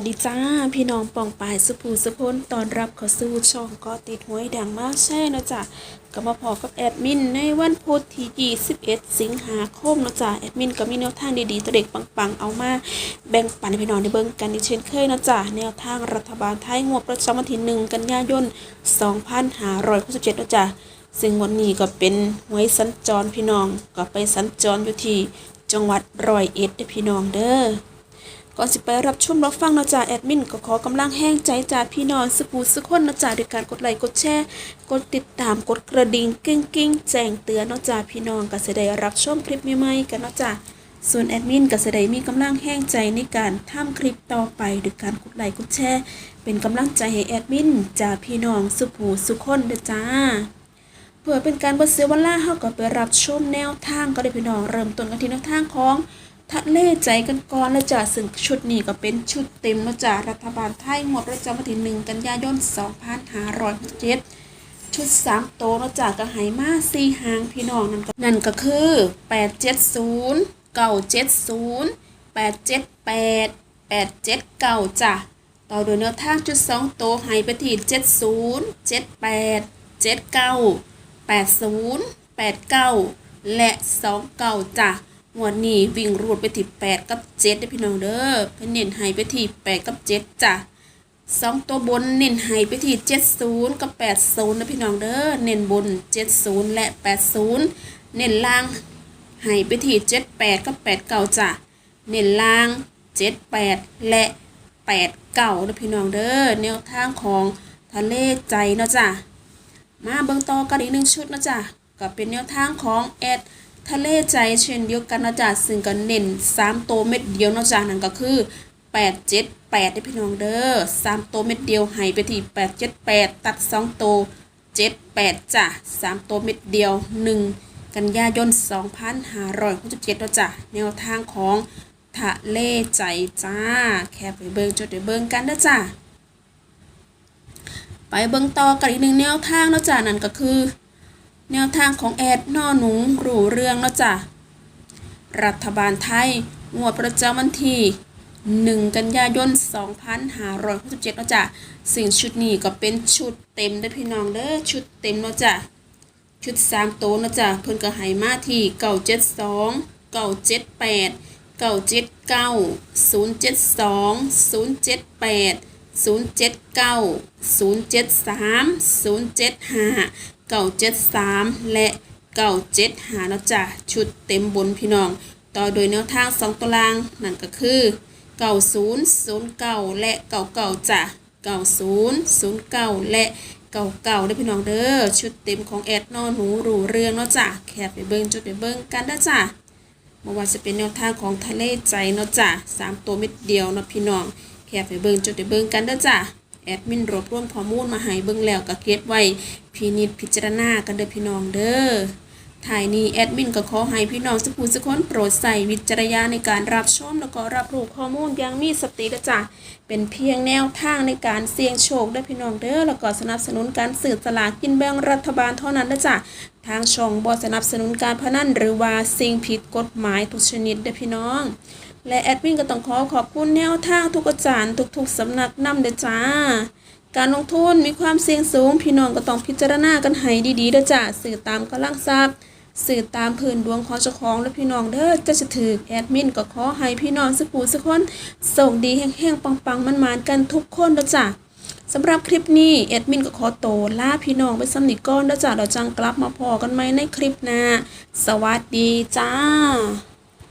วัสดีจ้า พี่น้องปองปายสุภูสุพนตอนรับเข้าสู่ช่องก็ติดหวยดังมากแช่นะจ๊ะก็มาพอกับแอดมินในวันพุธที่21 สิงหาคมนะจ๊ะแอดมินก็มีแนวทางดีๆตัวเด็กปังๆ เอามาแบ่งปันให้พี่น้องได้เบิ่งกันอีกเช่นเคยนะจ๊ะแนวทางรัฐบาลไทยงวดประจำวันที่1กันยายน 2567นะจ๊ะซึ่งวันนี้ก็เป็นหวยสัญจรพี่น้องก็ไปสัญจรอยู่ที่จังหวัดร้อยเอ็ดเดอพี่น้องเด้อ ก่อนสิไปรับชมรับฟังนาะจ้าแอดมินก็ขอกำลังแห้งใจจากพี่น้องสกูสุกคนนาะจ้าด้วยการกดไลค์กดแชร์กดติดตามกดกระดิ่งกิ้งกิ้งแจ้งเตือนนาะจ้าพี่น้องก็จะได้รับชมคลิปใหม่ๆกันนาะจ้าส่วนแอดมินก็จะได้มีกำลังแห้งใจในการทำคลิปต่อไปด้วยการกดไลค์กดแชร์เป็นกำลังใจให้แอดมินจากพี่น้องสุกูสุคนเด้อจ้าเพื่อเป็นการบ่เสียเวลาเฮาก็ไปรับชมแนวทางก็ได้พี่น้องเริ่มต้นกันที่แนวทางของ ทะเลใจกันก่อนแล้วจ้ะซึ่งชุดนี้ก็เป็นชุดเต็มแล้วจ้ะรัฐบาลไทยงวดประจำวันที่หนึ่งกันยายน2567ชุดสามโตแล้วจ้ะก็ไหมาสี่หางพี่น้องนั่นก็นั่นก็คือ870 970 878 879จ้ะต่อโดยแนวทางชุดสองโตวให้ไปที่70 78 79 80 89และ29จ้ะ งวดนี้วิ่งรูดไปที่8กับ7เด้อพี่น้องเด้อเพิ่นเน้นให้ไปที่8กับ7จ้ะสองตัวบนเน้นให้ไปที่70กับ80นะพี่น้องเด้อเน้นบน70และ80เน้นล่างให้ไปที่78กับ89จ้ะเน้นล่าง78และ89นะพี่น้องเด้อแนวทางของทะเลใจเนาะจ้ะมาเบิ่งต่อกันอีกหนึ่งชุดนะจ๊ะก็เป็นแนวทางของแอด ทะเลใจเช่นเดียวกันนะจ๊ะซึ่งก็เน้น3โตวเม็ดเดียวนะจ๊ะนั่นก็คือ8 7 8ได้พี่น้องเด้อ3โตวเม็ดเดียวให้ไปที่8 7 8ตัด2โตว7 8จ้ะ3โตวเม็ดเดียว1กันยายน2567นะจ๊ะแนวทางของทะเลใจจ้า แค่ไปเบิ่งจดไปเบิ่งกันนะจ๊ะไปเบิ่งต่อกันอีกหนึ่งแนวทางนะจ้ะนั่นก็คือ แนวทางของแอดนอหนูรู้เรื่องเนาะจ้ะ รัฐบาลไทย งวดประจำวันที่1 กันยายน 2567เนาะจ้ะสิ่งชุดนี้ก็เป็นชุดเต็มเด้พี่น้องเด้อชุดเต็มเนาะจ้ะ ชุด 3 โตวเนาะจ้ะเพิ่นก็ให้มาที่972 978 979 072 078 079 073 075 973 และ 975นะจ๊ะชุดเต็มบนพี่น้อง ต่อโดยแนวทาง 2ตัวล่าง นั่นก็คือ 90 09 และ 99จ้ะ90 09 และ99ได้พี่น้องเด้อชุดเต็มของแอดนอนหนูรูเรื่องเนาะจ้ะแค่ไปเบิ่งจุดไปเบิ่งกันนะจ้ะบ่อว่าจะเป็นแนวทางของทะเลใจเนาะจ้ะสามตัวเม็ดเดียวเนาะพี่น้อง แค่ไปเบิ่งจุดไปเบิ่งกันเด้อจ้ะแอดมินรวบรวมข้อมูลมาให้เบิ่งแล้วก็เก็บไว้พินิจพิจารณากันเด้อพี่น้องเด้อถ่ายนี้แอดมินก็ขอให้พี่น้องสุภูสุคนโปรดใส่วิจารณญาในการรับชมแล้วก็รับรู้ข้อมูลอย่างมีสติเด้อจ้ะเป็นเพียงแนวทางในการเสี่ยงโชคเด้อพี่น้องเด้อแล้วก็สนับสนุนการสืบสลากกินแบ่งรัฐบาลเท่านั้นเด้อจ้ะทางช่องบอสนับสนุนการพนันหรือว่าสิ่งผิดกฎหมายทุกชนิดเด้อพี่น้อง และแอดมินก็ต้องขอขอบคุณแนวทางทุกอาจารย์ทุกๆสำนักนำเด้อจ้า การลงทุนมีความเสี่ยงสูง พี่น้องก็ต้องพิจารณากันให้ดีๆเด้อจ้าสื่อตามกำลังทรัพย์สื่อตามพื้นดวงของเจ้าของและพี่น้องเด้อจะจะถือแอดมินก็ขอให้พี่น้องสุปูสุกคนส่งดีแห้งๆปังๆมันๆกันทุกคนเด้อจ้าสำหรับคลิปนี้แอดมินก็ขอโตลาพี่น้องไปสำนิก้อนแล้วจ้ะเราจังกลับมาพอกันไหมในคลิปหน้าสวัสดีจ้า